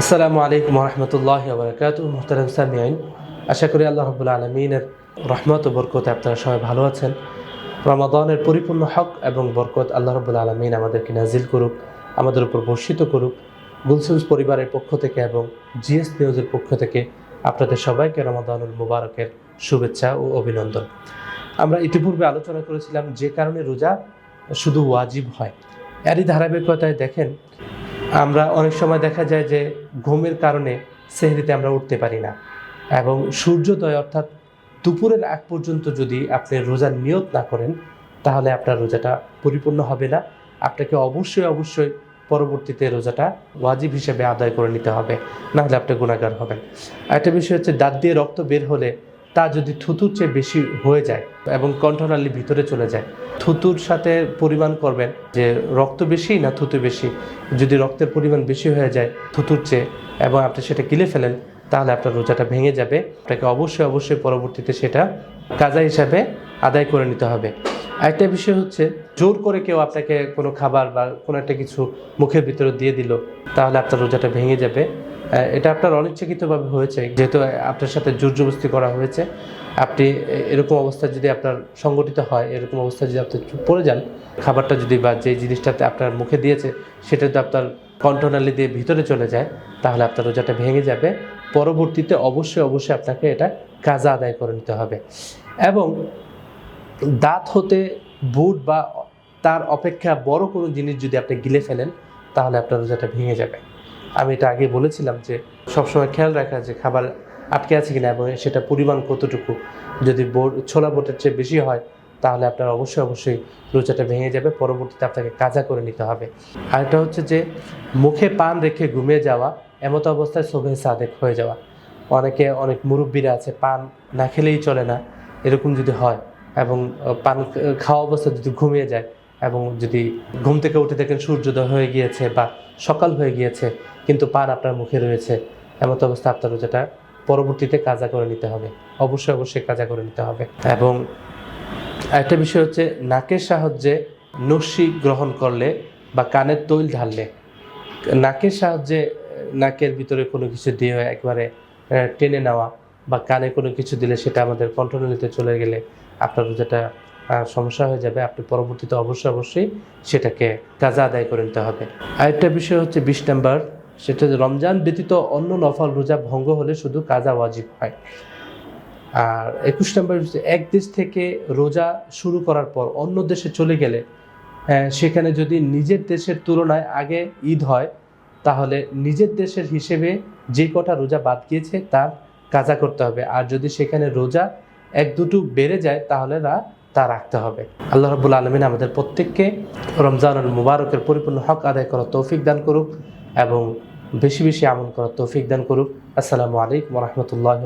আসসালামু আলাইকুম রহমতুল্লাহ বরকাত মোহতারাম সামিয়াইন আশা করি আল্লাহ রবুল্লা আলমিনের রহমত ও বরকতে আপনারা সবাই ভালো আছেন। রমাদানের পরিপূর্ণ হক এবং বরকত আল্লাহ রবুল্লা আলমিন আমাদেরকে নাজিল করুক, আমাদের উপর বর্ষিত করুক। গুলসুজ পরিবারের পক্ষ থেকে এবং জিএস নিউজের পক্ষ থেকে আপনাদের সবাইকে রমাদানুল মুবারকের শুভেচ্ছা ও অভিনন্দন। আমরা ইতিপূর্বে আলোচনা করেছিলাম যে কারণে রোজা শুধু ওয়াজিব হয়। এরই ধারাবাহিকতায় দেখেন আমরা অনেক সময় দেখা যায় যে ঘুমের কারণে সেহরিতে আমরা উঠতে পারি না এবং সূর্যোদয় অর্থাৎ দুপুরের আগ পর্যন্ত যদি আপনি রোজার নিয়ত না করেন, তাহলে আপনার রোজাটা পরিপূর্ণ হবে না। আপনাকে অবশ্যই অবশ্যই পরবর্তীতে রোজাটা ওয়াজিব হিসেবে আদায় করে নিতে হবে, নাহলে আপনি গুণাগার হবেন। একটা বিষয় হচ্ছে, দাঁত দিয়ে রক্ত বের হলে তা যদি থুতুর চেয়ে বেশি হয়ে যায় এবং কণ্ঠনালী ভিতরে চলে যায়, থুতুর সাথে পরিমাণ করবেন যে রক্ত বেশি না থুতু বেশি? যদি রক্তের পরিমাণ বেশি হয়ে যায় থুতুর চেয়ে এবং আপনি সেটা গিলে ফেলেন, তাহলে আপনার রোজাটা ভেঙে যাবে। আপনাকে অবশ্যই অবশ্যই পরবর্তীতে সেটা কাজা হিসাবে আদায় করে নিতে হবে। আরেকটা বিষয় হচ্ছে, জোর করে কেউ আপনাকে কোনো খাবার বা কোনো একটা কিছু মুখের ভিতরে দিয়ে দিল, তাহলে আপনার রোজাটা ভেঙে যাবে। এটা আপনার অনিচ্ছাকৃতভাবে হয়েছে, যেহেতু আপনার সাথে জোর জবস্তি করা হয়েছে। আপনি এরকম অবস্থা যদি আপনার সংগঠিত হয়, এরকম অবস্থা যদি আপনি পড়ে যান, খাবারটা যদি বা যে জিনিসটাতে আপনার মুখে দিয়েছে, সেটা যদি আপনার কণ্ঠনালী দিয়ে ভিতরে চলে যায়, তাহলে আপনার রোজাটা ভেঙে যাবে। পরবর্তীতে অবশ্যই অবশ্যই আপনাকে এটা কাজা আদায় করে নিতে হবে। এবং দাঁত হতে বুট বা তার অপেক্ষা বড় কোনো জিনিস যদি আপনি গিলে ফেলেন, তাহলে আপনার রোজাটা ভেঙে যাবে। আমি এটা আগে বলেছিলাম যে সবসময় খেয়াল রাখা যে খাবার আটকে আছে কিনা এবং সেটা পরিমাণ কতটুকু। যদি বোট ছোলা বোটের চেয়ে বেশি হয়, তাহলে আপনার অবশ্যই অবশ্যই রোজাটা ভেঙে যাবে। পরবর্তীতে আপনাকে কাজা করে নিতে হবে। আরেকটা হচ্ছে যে মুখে পান রেখে ঘুমিয়ে যাওয়া, এমত অবস্থায় শোভে সাদেক হয়ে যাওয়া। অনেকে, অনেক মুরব্বীরা আছে, পান না খেলেই চলে না, এরকম যদি হয় এবং পান খাওয়া অবস্থায় যদি ঘুমিয়ে যায় এবং যদি ঘুম থেকে উঠে দেখেন সূর্যোদয় হয়ে গিয়েছে বা সকাল হয়ে গিয়েছে কিন্তু পান আপনার মুখে রয়েছে এমত অবস্থা আপনার রোজাটা পরবর্তীতে কাজা করে নিতে হবে। অবশ্যই অবশ্যই কাজা করে নিতে হবে। এবং একটা বিষয় হচ্ছে নাকের সাহায্যে নস্যি গ্রহণ করলে বা কানের তৈল ঢাললে নাকের সাহায্যে নাকের ভিতরে কোনো কিছু দিয়ে একবারে টেনে নেওয়া বা কানে কোনো কিছু দিলে সেটা আমাদের কন্ট্রোলিতে চলে গেলে আপনার আহ, সমস্যা হয়ে যাবে, আপনি পরবর্তীতে অবশ্যই অবশ্যই সেটাকে কাজা আদায় করে নিতে হবে। আরেকটা বিষয় হচ্ছে বিশ নাম্বার, সেটা রমজান ব্যতীত অন্য নফল রোজা ভঙ্গ হলে শুধু কাজা ওয়াজিব হয়। আর একুশ নম্বর এক দেশ থেকে রোজা শুরু করার পর অন্য দেশে চলে গেলে সেখানে যদি নিজের দেশের তুলনায় আগে ঈদ হয়, তাহলে নিজের দেশের হিসেবে যে কটা রোজা বাদ গিয়েছে তার কাজা করতে হবে। আর যদি সেখানে রোজা এক দুটো বেড়ে যায়, তাহলে রা তা রাখতে হবে। আল্লাহ রবুল আলমিন আমাদের প্রত্যেককে রমজানুল মুবারকের পরিপূর্ণ হক আদায় করার তৌফিক দান করুক এবং বেশি বেশি আমল করার তৌফিক দান করুক। আসসালামু আলাইকুম রহমতুল্লাহ